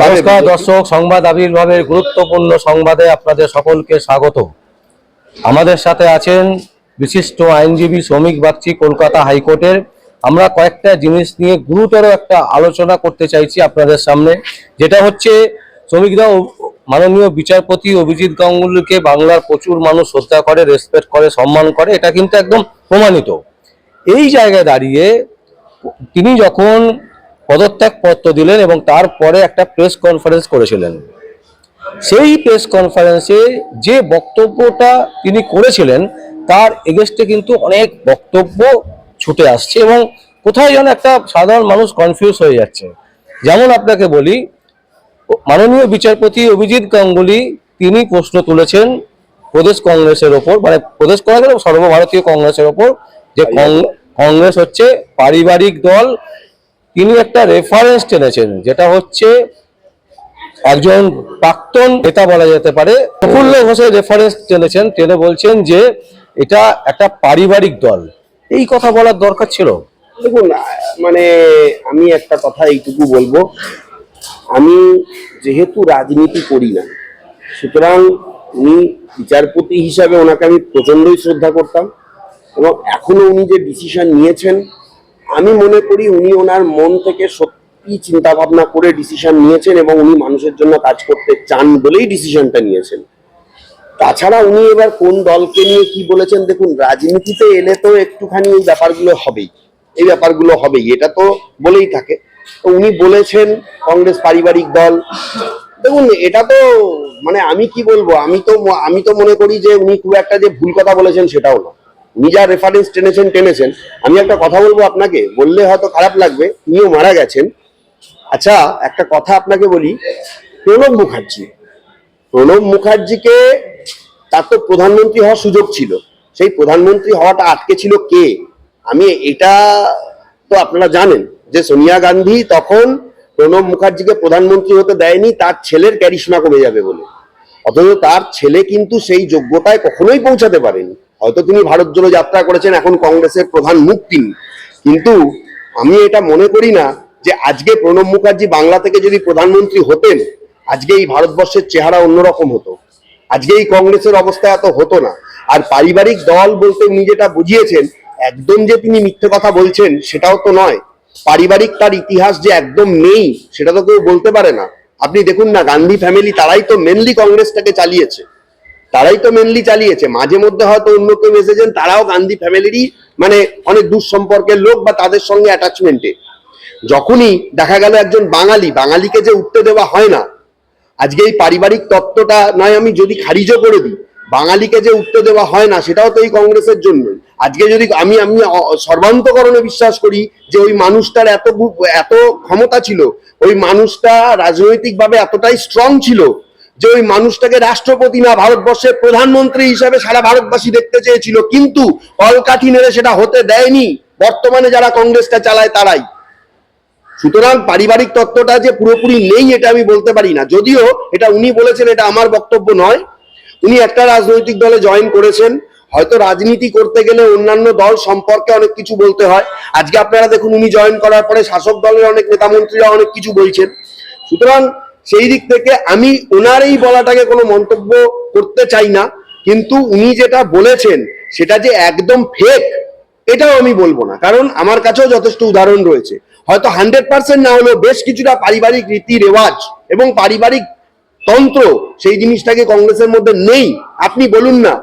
নমস্কার দর্শক সংবাদ আবির্ভাবের গুরুত্বপূর্ণ সংবাদে আপনাদের সকলকে স্বাগত। আমাদের সাথে আছেন বিশিষ্ট আইনজীবী শ্রমিক বাগচি কলকাতা হাইকোর্টের। আমরা কয়েকটা জিনিস নিয়ে গুরুতর একটা আলোচনা করতে চাইছি আপনাদের সামনে যেটা হচ্ছে শ্রমিকরা মাননীয় বিচারপতি অভিজিৎ গাঙ্গুলিকে বাংলার প্রচুর মানুষ শ্রদ্ধা করে রেসপেক্ট করে সম্মান করে এটা কিন্তু একদম প্রমাণিত। এই জায়গায় দাঁড়িয়ে তিনি যখন পদত্যাগ পত্র দিলেন এবং তারপরে একটা প্রেস কনফারেন্স করেছিলেন। সেই প্রেস কনফারেন্সে যে বক্তব্যটা তিনি করেছিলেন, তার এগেস্টে কিন্তু অনেক বক্তব্য ছুটে আসছে এবং কোথায় যেন একটা সাধারণ মানুষ কনফিউজ হয়ে যাচ্ছে। যেমন আপনাকে বলি, মাননীয় বিচারপতি অভিজিৎ গাঙ্গুলি, তিনি প্রশ্ন তুলেছেন প্রদেশ কংগ্রেসের ওপর মানে প্রদেশ কংগ্রেস সর্বভারতীয় কংগ্রেসের ওপর, যে কংগ্রেস হচ্ছে পারিবারিক দল তিনি একটা রেফারেন্স টেনেছেন, যেটা হচ্ছে একজন প্রাক্তন নেতা বলা যেতে পারে। প্রফুল্ল ঘোষের রেফারেন্স টেনেছেন, টেনে বলছেন যে এটা একটা পারিবারিক দল। এই কথা বলার দরকার ছিল। দেখুন মানে আমি একটা কথা এইটুকু বলব। আমি যেহেতু রাজনীতি করি না, সুতরাং উনি বিচারপতি হিসাবে ওনাকে আমি প্রচন্ডই শ্রদ্ধা করতাম এবং এখনও উনি যে ডিসিশন নিয়েছেন আমি মনে করি উনি ওনার মন থেকে সত্যি চিন্তা ভাবনা করে ডিসিশন নিয়েছেন এবং উনি মানুষের জন্য কাজ করতে চান বলেই ডিসিশনটা নিয়েছেন। তাছাড়া উনি এবার কোন দলকে নিয়ে কি বলেছেন, দেখুন, রাজনীতিতে এলে তো একটুখানি এই ব্যাপারগুলো হবেই। এই ব্যাপারগুলো হবেই, এটা তো বলেই থাকে। তো উনি বলেছেন কংগ্রেস পারিবারিক দল। দেখুন, এটা তো মানে আমি কি বলব, আমি তো আমি তো মনে করি যে উনি খুব একটা যে ভুল কথা বলেছেন সেটাও না যা রেফারেন্স টেনেছেন টেনেছেন। আমি একটা কথা বলব আপনাকে, বললে হয়তো খারাপ লাগবে, তিনিও মারা গেছেন। আচ্ছা একটা কথা আপনাকে বলি, প্রণব মুখার্জি। প্রণব মুখার্জিকে তার তো প্রধানমন্ত্রী হওয়ার সুযোগ ছিল। সেই প্রধানমন্ত্রী হওয়াটা আটকে ছিল কে? আমি এটা তো আপনারা জানেন যে সোনিয়া গান্ধী তখন প্রণব মুখার্জিকে প্রধানমন্ত্রী হতে দেয়নি, তার ছেলের ক্যারিশমা কমে যাবে বলে। অথচ তার ছেলে কিন্তু সেই যোগ্যতায় কখনোই পৌঁছাতে পারেনি। হয়তো তিনি ভারত জোড়ো যাত্রা করেছেন, এখন কংগ্রেসের প্রধান মুখ তিনি। কিন্তু আমি এটা মনে করি না যে আজকে প্রণব মুখার্জি বাংলা থেকে যদি প্রধানমন্ত্রী হতেন, আজকে এই ভারতবর্ষের চেহারা অন্যরকম হতো। আজকে এই কংগ্রেসের অবস্থা এত হতো না। আর পারিবারিক দল বলতে উনি যেটা বুঝিয়েছেন, একদম যে তিনি মিথ্যে কথা বলছেন সেটাও তো নয়। পারিবারিক তার ইতিহাস যে একদম নেই, সেটা তো কেউ বলতে পারে না। আপনি দেখুন না, গান্ধী ফ্যামিলি তারাই তো মেনলি কংগ্রেসটাকে চালিয়েছে। তারাই তো মেনলি চালিয়েছে। মাঝে মধ্যে হয়তো অন্য কেউ এসেছেন, তারাও গান্ধী ফ্যামিলিরই মানে অনেক দূর সম্পর্কের লোক বা তাদের সঙ্গে অ্যাটাচমেন্টে যখনই দেখা গেল একজন বাঙালি, বাঙালিকে যে উঠতে দেওয়া হয় না, আজকে এই পারিবারিক তত্ত্বটা নয়, আমি যদি খারিজও করে দিই, বাঙালিকে যে উঠতে দেওয়া হয় না, সেটাও তো এই কংগ্রেসের জন্য। আজকে যদি আমি আমি সর্বান্তকরণে বিশ্বাস করি যে ওই মানুষটার এত এত ক্ষমতা ছিল, ওই মানুষটা রাজনৈতিকভাবে এতটাই স্ট্রং ছিল যে ওই মানুষটাকে রাষ্ট্রপতি না, ভারতবর্ষের প্রধানমন্ত্রী হিসাবে সারা ভারতবাসী দেখতে চেয়েছিল, কিন্তু কলকাঠি নেড়ে সেটা হতে দেয়নি। বর্তমানে যারা কংগ্রেসটা চালায় তারাই। সুতরাং পারিবারিক তত্ত্বটা যে পুরোপুরি নেই এটা আমি বলতে পারি না। যদিও এটা উনি বলেছেন, এটা আমার বক্তব্য নয়। উনি একটা রাজনৈতিক দলে জয়েন করেছেন। হয়তো রাজনীতি করতে গেলে অন্যান্য দল সম্পর্কে অনেক কিছু বলতে হয়। আজকে আপনারা দেখুন, উনি জয়েন করার পরে শাসক দলের অনেক নেতা মন্ত্রীরা অনেক কিছু বলছেন। সুতরাং সেই দিক থেকে আমি ওনার এই বলাটাকে কোনো মন্তব্য করতে চাই না, কিন্তু উনি যেটা বলেছেন সেটা যে একদম ফেক এটাও আমি বলব না। কারণ আমার কাছেও যথেষ্ট উদাহরণ রয়েছে। হয়তো হান্ড্রেড পার্সেন্ট না হলেও বেশ কিছুটা পারিবারিক রীতি রেওয়াজ এবং পারিবারিক তন্ত্র সেই জিনিসটাকে কংগ্রেসের মধ্যে নেই। আপনি বলুন না,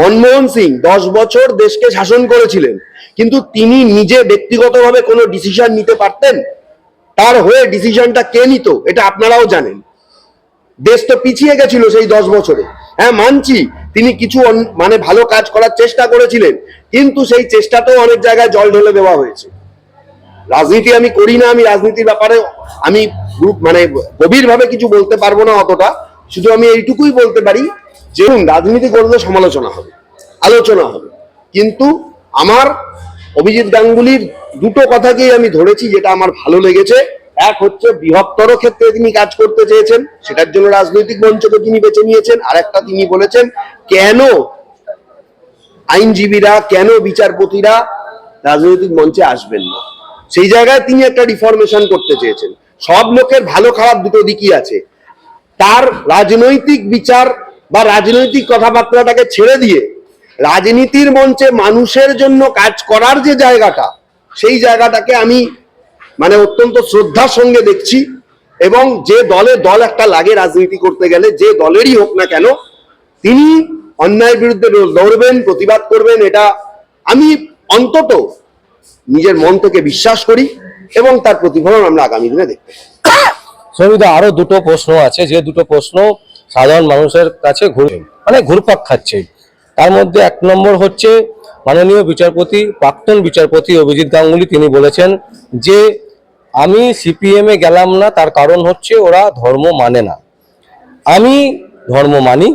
মনমোহন সিং দশ বছর দেশকে শাসন করেছিলেন, কিন্তু তিনি নিজে ব্যক্তিগতভাবে কোনো ডিসিশন নিতে পারতেন? তার হয়ে ডিসিশনটা কে নিত, এটা আপনারাও জানেন। দেশ তো পিছিয়ে গেছিল সেই দশ বছরে। হ্যাঁ মানছি, তিনি কিছু মানে ভালো কাজ করার চেষ্টা করেছিলেন, কিন্তু সেই চেষ্টাটাও অনেক জায়গায় জল ঢেলে দেওয়া হয়েছে। রাজনীতি আমি করি না, আমি রাজনীতির ব্যাপারে আমি মানে গভীরভাবে কিছু বলতে পারব না অতটা। শুধু আমি এইটুকুই বলতে পারি যে রাজনীতি করলে সমালোচনা হবে, আলোচনা হবে। কিন্তু আমার অভিজিৎ গাঙ্গুলির দুটো কথাকেই আমি ধরেছি যেটা আমার ভালো লেগেছে। এক হচ্ছে বৃহত্তর ক্ষেত্রে তিনি কাজ করতে চেয়েছেন, সেটার জন্য রাজনৈতিক মঞ্চকে তিনি বেছে নিয়েছেন। আর একটা তিনি বলেছেন, কেন আইনজীবীরা, কেন বিচারপতিরা রাজনৈতিক মঞ্চে আসবেন না? সেই জায়গায় তিনি একটা রিফরমেশন করতে চেয়েছেন। সব লোকের ভালো খারাপ দুটো দিকই আছে। তার রাজনৈতিক বিচার বা রাজনৈতিক কথাবার্তাটাকে ছেড়ে দিয়ে রাজনীতির মঞ্চে মানুষের জন্য কাজ করার যে জায়গাটা, সেই জায়গাটাকে আমি মানে অত্যন্ত শ্রদ্ধার সঙ্গে দেখছি এবং যে দলে দল একটা লাগে রাজনীতি করতে গেলে, যে দলেরই হোক না কেন, তিনি অন্যায়ের বিরুদ্ধে দৌড়বেন প্রতিবাদ করবেন, এটা আমি অন্তত নিজের মন থেকে বিশ্বাস করি এবং তার প্রতিফলন আমরা আগামী দিনে পাবো। সৌমিদা আরও দুটো প্রশ্ন আছে যে দুটো প্রশ্ন সাধারণ মানুষের কাছে ঘুরে মানে ঘুরপাক খাচ্ছে তার মধ্যে এক নম্বর হচ্ছে মাননীয় বিচারপতি, প্রাক্তন বিচারপতি অভিজিৎ গাঙ্গুলি, তিনি বলেছেন যে, আমি সিপিএম গেলাম না, তার কারণ হচ্ছে ওরা ধর্ম মানে না। আমি ধর্ম মানি,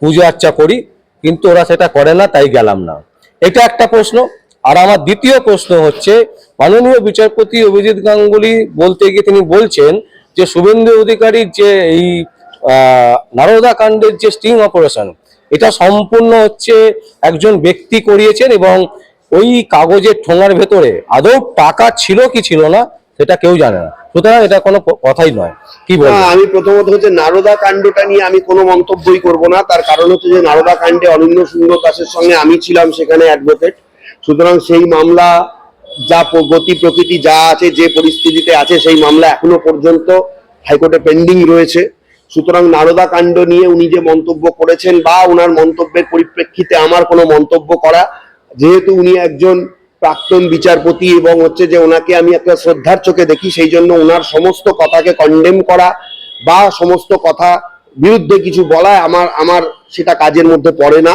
পুজো আর্চা করি, কিন্তু ওরা সেটা করে না, তাই গেলাম না। এটা একটা প্রশ্ন। আর আমার দ্বিতীয় প্রশ্ন হচ্ছে, মাননীয় বিচারপতি অভিজিৎ গাঙ্গুলি বলতে গিয়ে তিনি বলছেন যে, শুভেন্দু অধিকারীর যে এই নারদা কাণ্ডের যে স্টিং অপারেশন এটা সম্পূর্ণ হচ্ছে একজন ব্যক্তি করিয়েছেন এবং ওই কাগজের ঠোঙার ভেতরে আদৌ টাকা ছিল কি ছিল না সেটা কেউ জানে না। সুতরাং এটা কোনো কথাই নয়। কি বলব না, আমি প্রথমত হচ্ছে নারদা কাণ্ডটা নিয়ে আমি কোনো মন্তব্যই করব না। তার কারণ হচ্ছে যে নারদা কাণ্ডে অনিন্দ সুন্দর দাসের সঙ্গে আমি ছিলাম সেখানে অ্যাডভোকেট সুতরাং সেই মামলা যা গতি প্রকৃতি যা আছে যে পরিস্থিতিতে আছে সেই মামলা এখনও পর্যন্ত হাইকোর্টে পেন্ডিং রয়েছে। সুতরাং নারদা কাণ্ড নিয়ে উনি যে মন্তব্য করেছেন বা ওনার মন্তব্যের পরিপ্রেক্ষিতে আমার কোনো মন্তব্য করা, যেহেতু উনি একজন প্রাক্তন বিচারপতি এবং হচ্ছে যে ওনাকে আমি একটা শ্রদ্ধার চোখে দেখি, সেই জন্য ওনার সমস্ত কথাকে কন্ডেম করা বা সমস্ত কথা বিরুদ্ধে কিছু বলা আমার আমার সেটা কাজের মধ্যে পড়ে না।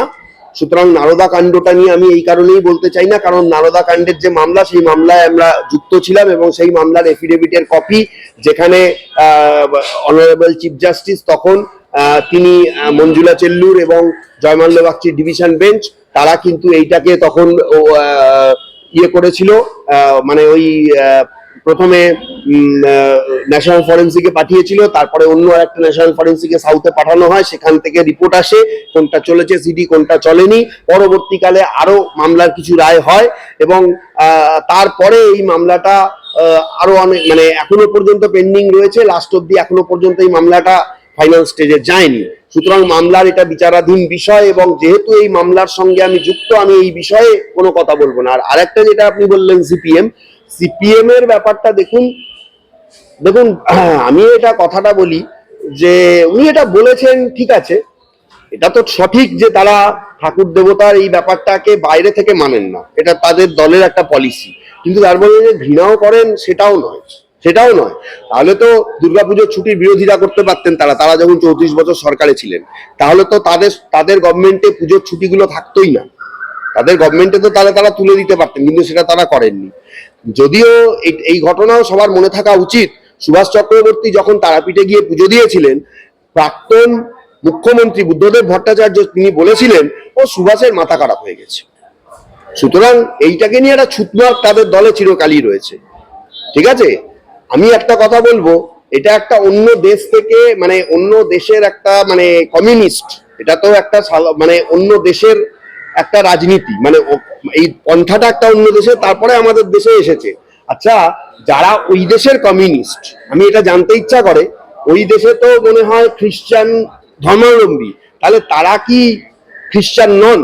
সুতরাং নারদা কাণ্ডটা নিয়ে আমি এই কারণেই বলতে চাই না, কারণ নারদা কাণ্ডের যে মামলা, সেই মামলায় আমরা যুক্ত ছিলাম এবং সেই মামলার এফিডেভিটের কপি যেখানে অনারেবল চিফ জাস্টিস তখন তিনি মঞ্জুলা চেল্লুর এবং জয়মাল্য বাগচির ডিভিশন বেঞ্চ তারা কিন্তু এইটাকে তখন ইয়ে করেছিল মানে ওই প্রথমে ন্যাশনাল ফরেন্সিকে পাঠিয়েছিল, তারপরে অন্য একটা ন্যাশনাল ফরেন্সিকে সাউথে পাঠানো হয়, সেখান থেকে রিপোর্ট আসে, কোনটা চলেছে সিডি কোনটা চলেনি। পরবর্তীকালে আরও মামলার কিছু রায় হয় এবং তারপরে এই মামলাটা আরও অনেক মানে এখনও পর্যন্ত পেন্ডিং রয়েছে লাস্ট অব্দি এখনও পর্যন্ত এই মামলাটা ফাইনাল স্টেজে যায়নি। সুতরাং মামলার এটা বিচারাধীন বিষয় এবং যেহেতু এই মামলার সঙ্গে আমি যুক্ত, আমি এই বিষয়ে কোনো কথা বলব না। আর আরেকটা যেটা আপনি বললেন সিপিএম সিপিএম এর ব্যাপারটা দেখুন দেখুন আমি এটা কথাটা বলি যে উনি এটা বলেছেন, ঠিক আছে, এটা তো সঠিক যে তারা ঠাকুর দেবতার এই ব্যাপারটাকে বাইরে থেকে মানেন না, এটা তাদের দলের একটা পলিসি কিন্তু তার বলে যে ঘৃণাও করেন, সেটাও নয় সেটাও নয়। তাহলে তো দুর্গাপুজোর ছুটির বিরোধিতা করতে পারতেন তারা তারা যখন চৌত্রিশ বছর সরকারে ছিলেন। তাহলে তো তাদের তাদের গভর্নমেন্টে পুজোর ছুটিগুলো থাকতোই না। তাদের গভর্নমেন্টে তো তাহলে তারা তুলে দিতে পারতেন, কিন্তু সেটা তারা করেননি। যদিও এই- ঘটনাও সবার মনে থাকা উচিত, সুভাষ চক্রবর্তী যখন তারাপীঠে গিয়ে পুজো দিয়েছিলেন, প্রাক্তন মুখ্যমন্ত্রী বুদ্ধদেব ভট্টাচার্য তিনি বলেছিলেন, ও, সুভাষের মাথা খারাপ হয়ে গেছে। সুতরাং এইটাকে নিয়ে একটা ছুটমার্ক তাদের দলে চিরকালই রয়েছে। ঠিক আছে? আমি একটা কথা বলব, এটা একটা অন্য দেশ থেকে মানে অন্য দেশের একটা মানে কমিউনিস্ট, এটা তো একটা মানে অন্য দেশের একটা রাজনীতি মানে এই পন্থাটা একটা অন্য দেশে, তারপরে আমাদের দেশে এসেছে। আচ্ছা যারা ওই দেশের কমিউনিস্ট আমি এটা জানতে ইচ্ছা করে, ওই দেশে তো মনে হয় খ্রিস্টান ধর্মাবলম্বী, তাহলে তারা কি খ্রিস্টান নন?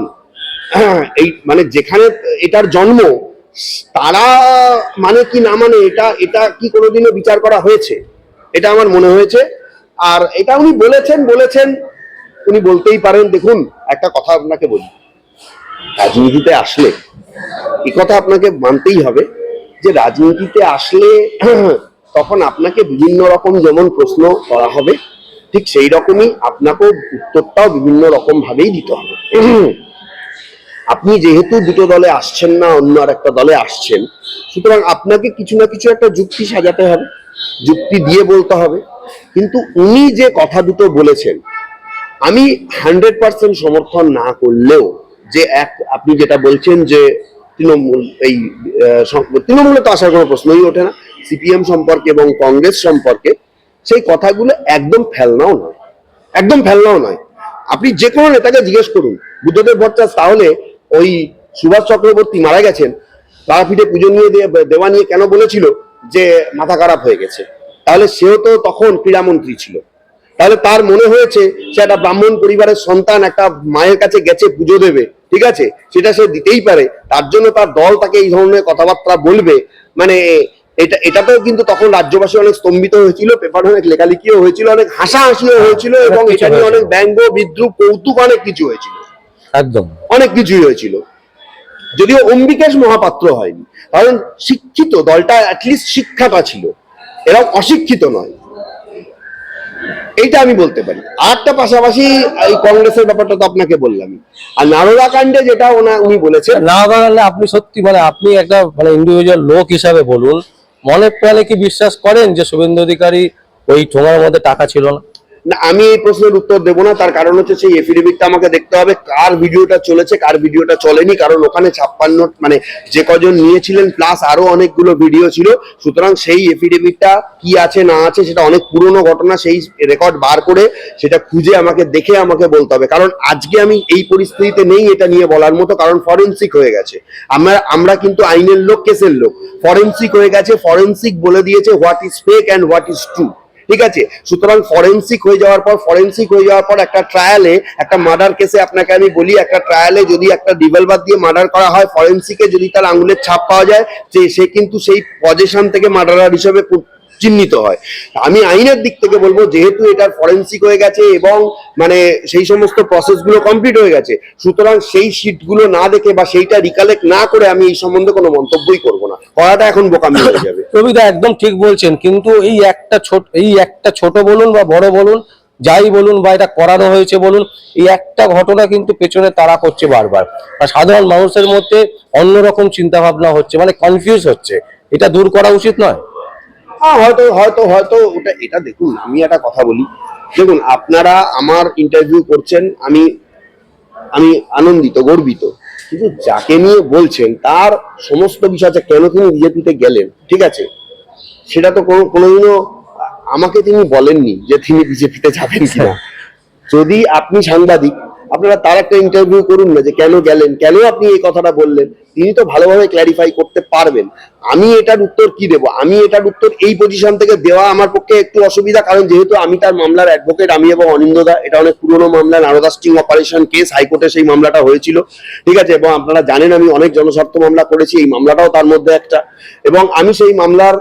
এই মানে যেখানে এটার জন্ম, তারা মানে কি না মানে এটা এটা কি কোনোদিনও বিচার করা হয়েছে? এটা আমার মনে হয়েছে। আর এটা উনি বলেছেন বলেছেন, উনি বলতেই পারেন। দেখুন, একটা কথা আপনাকে বলি। রাজনীতিতে আসলে, এ কথা আপনাকে মানতেই হবে যে রাজনীতিতে আসলে তখন আপনাকে বিভিন্ন রকম যেমন প্রশ্ন করা হবে, ঠিক সেই রকমই আপনাকেও উত্তরটাও বিভিন্ন রকম ভাবেই দিতে হবে। আপনি যেহেতু দুটো দলে আসছেন না, অন্য আর একটা দলে আসছেন, সুতরাং আপনাকে কিছু না কিছু একটা যুক্তি সাজাতে হবে, যুক্তি দিয়ে বলতে হবে। কিন্তু উনি যে কথা দুটো বলেছেন, আমি হান্ড্রেড পার্সেন্ট সমর্থন না করলেও যে এক, আপনি যেটা বলছেন যে তৃণমূল, এই তৃণমূলে তো আসার কোনো প্রশ্নই ওঠে না। সিপিএম সম্পর্কে এবং কংগ্রেস সম্পর্কে সেই কথাগুলো একদম ফেলনাও নয়। একদম ফেলনাও নয়। আপনি যে কোনো নেতাকে জিজ্ঞেস করুন, বুদ্ধদেব ভট্টাচার্য তাহলে ওই সুভাষ চক্রবর্তী মারা গেছেন তারাপীঠে পুজো নিয়ে দেওয়া নিয়ে কেন বলেছিল যে মাথা খারাপ হয়ে গেছে? তাহলে সেও তো তখন ক্রীড়ামন্ত্রী ছিল। তাহলে তার মনে হয়েছে সে একটা ব্রাহ্মণ পরিবারের সন্তান একটা মায়ের কাছে গেছে পুজো দেবে ঠিক আছে? সেটা সে দিতেই পারে। তার জন্য তার দল তাকে এই ধরনের কথাবার্তা বলবে। মানে এটা এটাতেও কিন্তু তখন রাজ্যবাসী অনেক স্তম্ভিত হয়েছিল পেপার অনেক লেখালেখিও হয়েছিল অনেক হাসাহাসিও হয়েছিল এবং এটা নিয়ে অনেক ব্যঙ্গ বিদ্রুপ কৌতুক অনেক কিছু হয়েছিল। একদম। অনেক কিছুই হয়েছিল। যদিও অম্বিকেশ মহাপাত্র হয়নি কারণ শিক্ষিত দলটা অ্যাটলিস্ট শিক্ষাটা ছিল। এরা অশিক্ষিত নয়। এইটা আমি বলতে পারি। আরটা পাশাপাশি এই কংগ্রেসের ব্যাপারটা তো আপনাকে বললাম। আর নারদা কাণ্ডে যেটা ওনা উনি বলেছেন নারদা কাণ্ডে আপনি সত্যি মানে আপনি একটা মানে ইন্ডিভিজুয়াল লোক হিসাবে বলুন, মনে প্রাণে কি বিশ্বাস করেন যে শুভেন্দু অধিকারী ওই ঠোঙার মধ্যে টাকা ছিল না? না, আমি এই প্রশ্নের উত্তর দেবো না, তার কারণ হচ্ছে সেই এফিডেভিটটা আমাকে দেখতে হবে, কার ভিডিওটা চলেছে, কার ভিডিওটা চলেনি, কারণ ওখানে ছাপ্পান্ন মানে যে কজন নিয়েছিলেন প্লাস আরও অনেকগুলো ভিডিও ছিল, সুতরাং সেই এফিডেভিটটা কি আছে, না আছে, সেটা অনেক পুরনো ঘটনা, সেই রেকর্ড বার করে সেটা খুঁজে আমাকে দেখে আমাকে বলতে হবে। কারণ আজকে আমি এই পরিস্থিতিতে নেই, এটা নিয়ে বলার মতো, কারণ ফরেন্সিক হয়ে গেছে। আমরা আমরা কিন্তু আইনের লোক, কেসের লোক। ফরেন্সিক হয়ে গেছে ফরেন্সিক বলে দিয়েছে what is fake and what is true ঠিক আছে? সুতরাং ফরেন্সিক হয়ে যাওয়ার পর ফরেন্সিক হয়ে যাওয়ার পর একটা ট্রায়ালে একটা মার্ডার কেসে আপনাকে আমি বলি, একটা ট্রায়ালে যদি একটা রিভলভার দিয়ে মার্ডার করা হয় ফরেন্সিকে যদি তার আঙুলের ছাপ পাওয়া যায়, সে কিন্তু সেই পজিশন থেকে মার্ডারার হিসেবে চিহ্নিত হয়। আমি আইনের দিক থেকে বলব, যেহেতু এটার ফরেন্সিক হয়ে গেছে এবং মানে সেই সমস্ত প্রসেসগুলো কমপ্লিট হয়ে গেছে, সুতরাং সেই শিটগুলো না দেখে বা সেইটা রিকালেক্ট না করে আমি এই সম্বন্ধে কোনো মন্তব্যই করব না। করাটা এখন বোকামি হয়ে যাবে। রবিদা, একদম ঠিক বলছেন, কিন্তু এই একটা ছোট, এই একটা ছোট বলুন বা বড় বলুন, যাই বলুন বা এটা করানো হয়েছে বলুন, এই একটা ঘটনা কিন্তু পেছনে তারা করছে বারবার। আর সাধারণ মানুষের মধ্যে অন্যরকম চিন্তা ভাবনা হচ্ছে মানে কনফিউজ হচ্ছে। এটা দূর করা উচিত নয়। হ্যাঁ হয়তো হয়তো হয়তো ওটা এটা দেখুন আমি একটা কথা বলি। দেখুন আপনারা আমার ইন্টারভিউ করছেন আমি আমি আনন্দিত গর্বিত। কিন্তু যাকে নিয়ে বলছেন তার সমস্ত বিষয় আছে কেন তিনি বিজেপিতে গেলেন ঠিক আছে? সেটা তো কোনো কোনোদিনও আমাকে তিনি বলেননি যে তিনি বিজেপিতে যাবেন কিনা। যদি আপনি সাংবাদিক আপনারা তার একটা ইন্টারভিউ করুন না যে কেন গেলেন, কেন আপনি এই কথাটা বললেন? তিনি তো ভালোভাবে ক্ল্যারিফাই করতে পারবেন। আমি এটার উত্তর কি দেব? আমি এটার উত্তর এই পজিশন থেকে দেওয়া আমার পক্ষে একটু অসুবিধা, কারণ যেহেতু আমি তার মামলার অ্যাডভোকেট আমি এবং অনিন্দদা এটা অনেক পুরনো মামলা, নারদা স্টিং অপারেশন কেস হাইকোর্টে সেই মামলাটা হয়েছিল। ঠিক আছে, এবং আপনারা জানেন আমি অনেক জনস্বার্থ মামলা করেছি, এই মামলাটাও তার মধ্যে একটা। এবং আমি সেই মামলার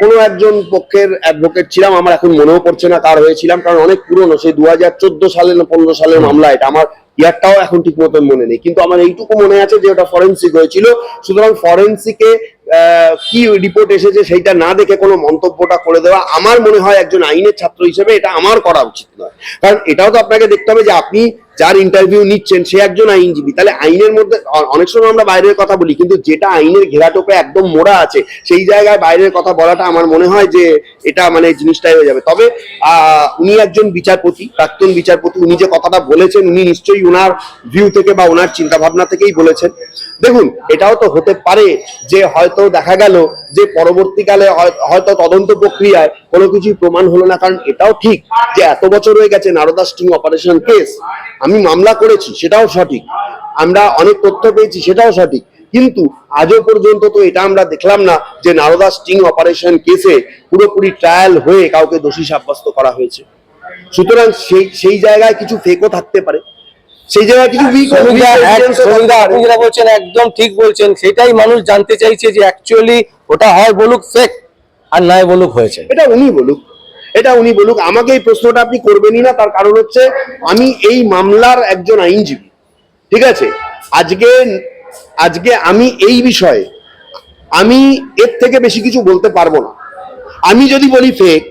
কোনো একজন পক্ষের অ্যাডভোকেট ছিলাম, আমার এখন মনেও পড়ছে না কার হয়েছিলাম, কারণ অনেক পুরনো, সেই দু হাজার চোদ্দ সালে না পনেরো সালের মামলা এটা। আমার ইয়ারটাও এখন ঠিক মতন মনে নেই। কিন্তু আমার এইটুকু মনে আছে যে ওটা ফরেন্সিক হয়েছিল। সুতরাং ফরেন্সিকে কি রিপোর্ট এসেছে সেইটা না দেখে কোনো মন্তব্যটা করে দেওয়া আমার মনে হয় একজন আইনের ছাত্র হিসেবে এটা আমার করা উচিত নয়। কারণ এটাও তো আপনাকে দেখতে হবে যে আপনি যার ইন্টারভিউ নিচ্ছেন, সে একজন আইনজীবী। তাহলে আইনের মধ্যে অনেক সময় আমরা বাইরের কথা বলি, কিন্তু যেটা আইনের ঘেরাটোপে একদম মোড়া আছে, সেই জায়গায় বাইরের কথা বলাটা আমার মনে হয় যে এটা মানে জিনিসটাই হয়ে যাবে। তবে উনি একজন বিচারপতি, প্রাক্তন বিচারপতি, উনি যে কথাটা বলেছেন, উনি নিশ্চয়ই ওনার ভিউ থেকে বা ওনার চিন্তা ভাবনা থেকেই বলেছেন। দেখুন, এটাও তো হতে পারে যে হয়তো দেখা গেল যে পরবর্তীকালে হয়তো তদন্ত প্রক্রিয়ায় কোনো কিছুই প্রমাণ হলো না, কারণ এটাও ঠিক যে এত বছর হয়ে গেছে নারদা স্টিং অপারেশন কেস আমি মামলা করেছি, সেটাও সঠিক। আমরা অনেক তথ্য পেয়েছি, সেটাও সঠিক। কিন্তু আজও পর্যন্ত তো এটা আমরা দেখলাম না যে নারদা স্টিং অপারেশন কেসে পুরোপুরি ট্রায়াল হয়ে কাউকে দোষী সাব্যস্ত করা হয়েছে। সুতরাং সেই সেই জায়গায় কিছু ফেকও থাকতে পারে। সেই জায়গায় কিছু পারে। আপনি যেটা বলছেন একদম ঠিক বলছেন সেটাই মানুষ জানতে চাইছে যে অ্যাকচুয়ালি ওটা হয় বলুক ফেক আর নয় বলুক হয়েছে। এটা উনি বলুক। এটা উনি বলুক। আমাকে এই প্রশ্নটা আপনি করবেনই না তার কারণ হচ্ছে আমি এই মামলার একজন আইনজীবী ঠিক আছে? আজকে আজকে আমি এই বিষয়ে আমি এর থেকে বেশি কিছু বলতে পারব না। আমি যদি বলি ফেক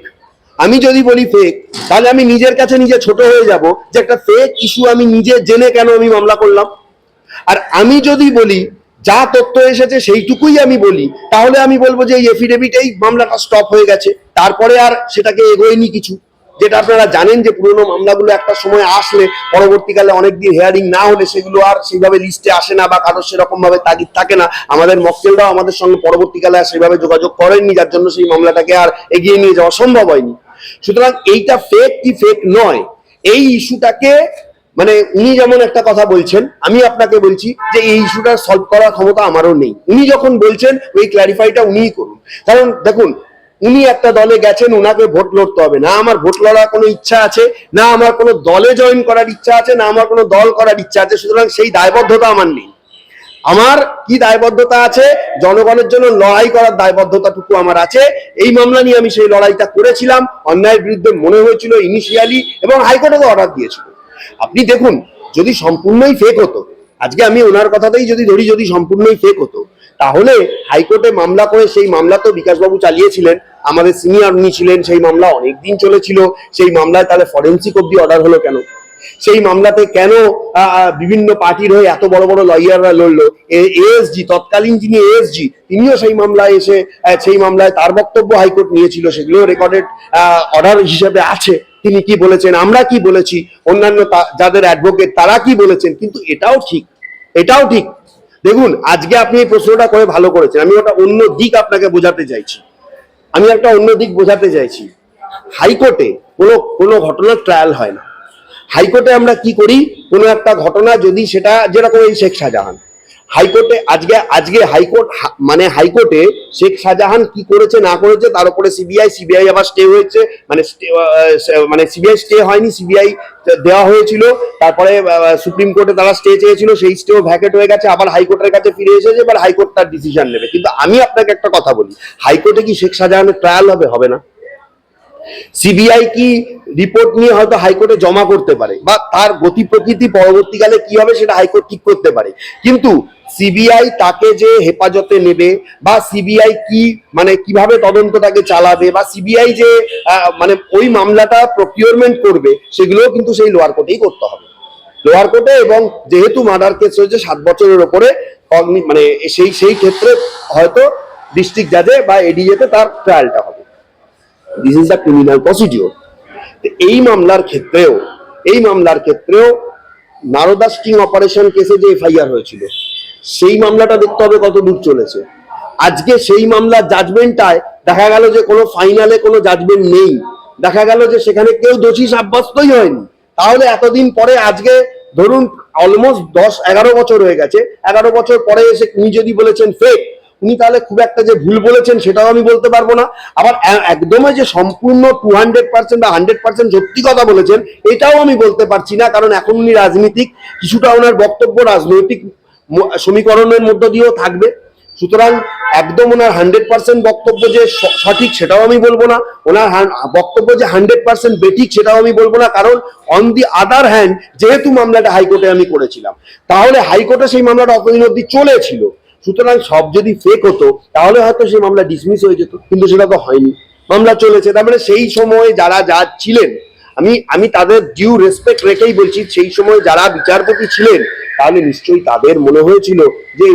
আমি যদি বলি ফেক তাহলে আমি নিজের কাছে নিজে ছোট হয়ে যাব যে একটা ফেক ইস্যু আমি নিজে জেনে কেন আমি মামলা করলাম। আর আমি যদি বলি, যা তথ্য এসেছে সেইটুকুই আমি বলি, তাহলে আমি বলব যে এই এফিডেভিটেই মামলাটা স্টপ হয়ে গেছে। তারপরে আর সেটাকে এগোয়নি কিছু। যেটা আপনারা জানেন যে পুরোনো মামলাগুলো একটা সময় আসলে, পরবর্তীকালে অনেকদিন হেয়ারিং না হলে সেগুলো আর সেইভাবে লিস্টে আসে না বা কারোর সেরকম ভাবে তাগিদ থাকে না। আমাদের মক্কেলরাও আমাদের সঙ্গে পরবর্তীকালে আর সেভাবে যোগাযোগ করেননি, যার জন্য সেই মামলাটাকে আর এগিয়ে নিয়ে যাওয়া সম্ভব হয়নি। সুতরাং এইটা ফেক কি ফেক নয়। এই ইস্যুটাকে মানে উনি যেমন একটা কথা বলছেন, আমি আপনাকে বলছি যে এই ইস্যুটা সলভ করার ক্ষমতা আমারও নেই। উনি যখন বলছেন, ওই ক্ল্যারিফাইটা উনিই করুন। কারণ দেখুন, উনি একটা দলে গেছেন ওনাকে ভোট লড়তে হবে। না আমার ভোট লড়ার কোনো ইচ্ছা আছে, না আমার কোনো দলে জয়েন করার ইচ্ছা আছে, না আমার কোনো দল করার ইচ্ছা আছে, সুতরাং সেই দায়বদ্ধতা আমার নেই। আমার কি দায়বদ্ধতা আছে? জনগণের জন্য লড়াই করার দায়বদ্ধতাটুকু আমার আছে। এই মামলা নিয়ে আমি সেই লড়াইটা করেছিলাম। অন্যায়ের বিরুদ্ধে মনে হয়েছিল ইনিশিয়ালি এবং হাইকোর্টে অর্ডার দিয়েছিল। আপনি দেখুন, যদি সম্পূর্ণই ফেক হতো, আজকে আমি ওনার কথাতেই যদি ধরি, যদি সম্পূর্ণই ফেক হতো, তাহলে হাইকোর্টে মামলা করে সেই মামলা তো বিকাশবাবু চালিয়েছিলেন, আমাদের সিনিয়র উনি ছিলেন, সেই মামলা অনেক দিন চলেছিল, সেই মামলায় তাহলে ফরেন্সিক অব্দি অর্ডার হলো কেন? সেই মামলাতে কেন বিভিন্ন পার্টির হয়ে এত বড় বড় লয়াররা লড়লো? এএসজি, তৎকালীন যিনি এএসজি, তিনিও সেই মামলায় এসে সেই মামলায় তার বক্তব্য হাইকোর্ট নিয়েছিল সেগুলো রেকর্ডেড অর্ডার হিসেবে আছে। তিনি কি বলেছেন, আমরা কি বলেছি, অন্যান্য যাদের অ্যাডভোকেট তারা কি বলেছেন, কিন্তু এটাও ঠিক এটাও ঠিক। দেখুন, আজকে আপনি এই প্রশ্নটা করে ভালো করেছেন, আমি ওটা অন্য দিক আপনাকে বোঝাতে চাইছি। আমি একটা অন্য দিক বোঝাতে চাইছি। হাইকোর্টে কোনো কোনো ঘটনার ট্রায়াল হয় না। হাইকোর্টে আমরা কি করি? কোনো একটা ঘটনা যদি সেটা যেরকম এই শেখ শাহজাহান। হাইকোর্টে আজকে আজকে হাইকোর্ট মানে হাইকোর্টে শেখ শাহজাহান কি করেছে, না করেছে, তার উপরে সিবিআই সিবিআই আবার স্টে হয়েছে মানে মানে সিবিআই স্টে হয়নি, সিবিআই দেওয়া হয়েছিল, তারপরে সুপ্রিম কোর্টে তারা স্টে চেয়েছিল, সেই স্টেও ভ্যাকেট হয়ে গেছে, আবার হাইকোর্টের কাছে ফিরে এসেছে, এবার হাইকোর্ট তার ডিসিশন নেবে। কিন্তু আমি আপনাকে একটা কথা বলি, হাইকোর্টে কি শেখ শাহজাহানের ট্রায়াল হবে? হবে না। সিবিআই কি রিপোর্ট নিয়ে হয়তো হাইকোর্টে জমা করতে পারে বা তার গতি প্রকৃতি পরবর্তীকালে কি হবে সেটা হাইকোর্ট ঠিক করতে পারে। কিন্তু সিবিআই তাকে যে হেফাজতে নেবে বা সিবিআই কি মানে কীভাবে তদন্তটাকে চালাবে বা সিবিআই যে মানে ওই মামলাটা প্রকিউরমেন্ট করবে সেগুলোও কিন্তু সেই লোয়ার কোর্টেই করতে হবে। লোয়ার কোর্টে এবং যেহেতু মার্ডার কেস হয়েছে সাত বছরের ওপরে মানে সেই সেই ক্ষেত্রে হয়তো ডিস্ট্রিক্ট জাজে বা এডিএতে তার ট্রায়ালটা হবে। This is the criminal procedure এই মামলার ক্ষেত্রেও, এই মামলার ক্ষেত্রেও নারদা স্টিং অপারেশন কেসে যে এফআইআর হয়েছিল, সেই মামলাটা দেখতে হবে কত দূর চলেছে। আজকে সেই মামলার জাজমেন্টটায় দেখা গেল যে কোনো ফাইনালে কোনো জাজমেন্ট নেই। দেখা গেল যে সেখানে কেউ দোষী সাব্যস্তই হয়নি। তাহলে এতদিন পরে আজকে ধরুন অলমোস্ট দশ, এগারো বছর হয়ে গেছে। এগারো বছর পরে এসে উনি যদি বলেছেন ফেক উনি তাহলে খুব একটা যে ভুল বলেছেন সেটাও আমি বলতে পারব না। আবার একদমই যে সম্পূর্ণ টু হান্ড্রেড পার্সেন্ট বা হান্ড্রেড পার্সেন্ট সত্যি কথা বলেছেন, এটাও আমি বলতে পারছি না, কারণ এখন উনি রাজনীতিক, কিছুটা ওনার বক্তব্য রাজনৈতিক সমীকরণের মধ্য দিয়েও থাকবে। সুতরাং একদম ওনার হান্ড্রেড পার্সেন্ট বক্তব্য যে সঠিক সেটাও আমি বলব না, ওনার বক্তব্য যে হান্ড্রেড পার্সেন্ট বেঠিক সেটাও আমি বলব না, কারণ অন দি আদার হ্যান্ড যেহেতু মামলাটা হাইকোর্টে আমি করেছিলাম, তাহলে হাইকোর্টে সেই মামলাটা অতদিন অব্দি চলেছিল। সুতরাং সব যদি ফেক হতো, তাহলে হয়তো সেই মামলা ডিসমিস হয়ে যেত, কিন্তু সেটা তো হয়নি। মামলা চলেছে, তার মানে সেই সময় যারা যা ছিলেন, আমি আমি তাদের ডিউ রেসপেক্ট রেখেই বলছি, সেই সময় যারা বিচারপতি ছিলেন, তাহলে নিশ্চয়ই তাদের মনে হয়েছিল যে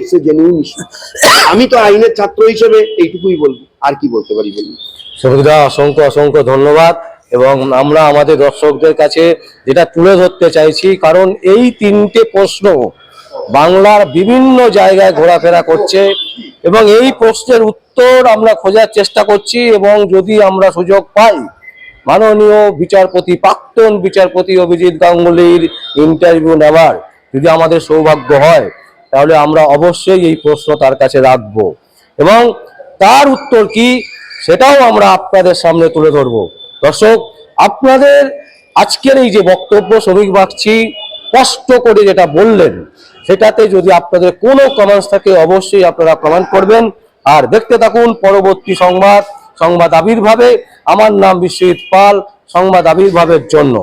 আমি তো আইনের ছাত্র হিসেবে এইটুকুই বলব, আর কি বলতে পারি বলি সবিতা অসংখ্য অসংখ্য ধন্যবাদ, এবং আমরা আমাদের দর্শকদের কাছে যেটা তুলে ধরতে চাইছি, কারণ এই তিনটে প্রশ্ন বাংলার বিভিন্ন জায়গায় ঘোরাফেরা করছে এবং এই প্রশ্নের উত্তর আমরা খোঁজার চেষ্টা করছি এবং যদি আমরা সুযোগ পাই, মাননীয় বিচারপতি, প্রাক্তন বিচারপতি অভিজিৎ গাঙ্গুলির ইন্টারভিউ নেওয়ার যদি আমাদের সৌভাগ্য হয়, তাহলে আমরা অবশ্যই এই প্রশ্ন তার কাছে রাখব। এবং তার উত্তর কি, সেটাও আমরা আপনাদের সামনে তুলে ধরব। দর্শক, আপনাদের আজকের এই যে বক্তব্য, শ্রমিক বাগচি স্পষ্ট করে যেটা বললেন সেটাতে যদি আপনাদের কোনো কমেন্টস থাকে, অবশ্যই আপনারা কমেন্ট করবেন। আর দেখতে থাকুন পরবর্তী সংবাদ সংবাদ আবির্ভাবে। আমার নাম বিশ্বজিৎ পাল, সংবাদ আবির্ভাবের জন্য।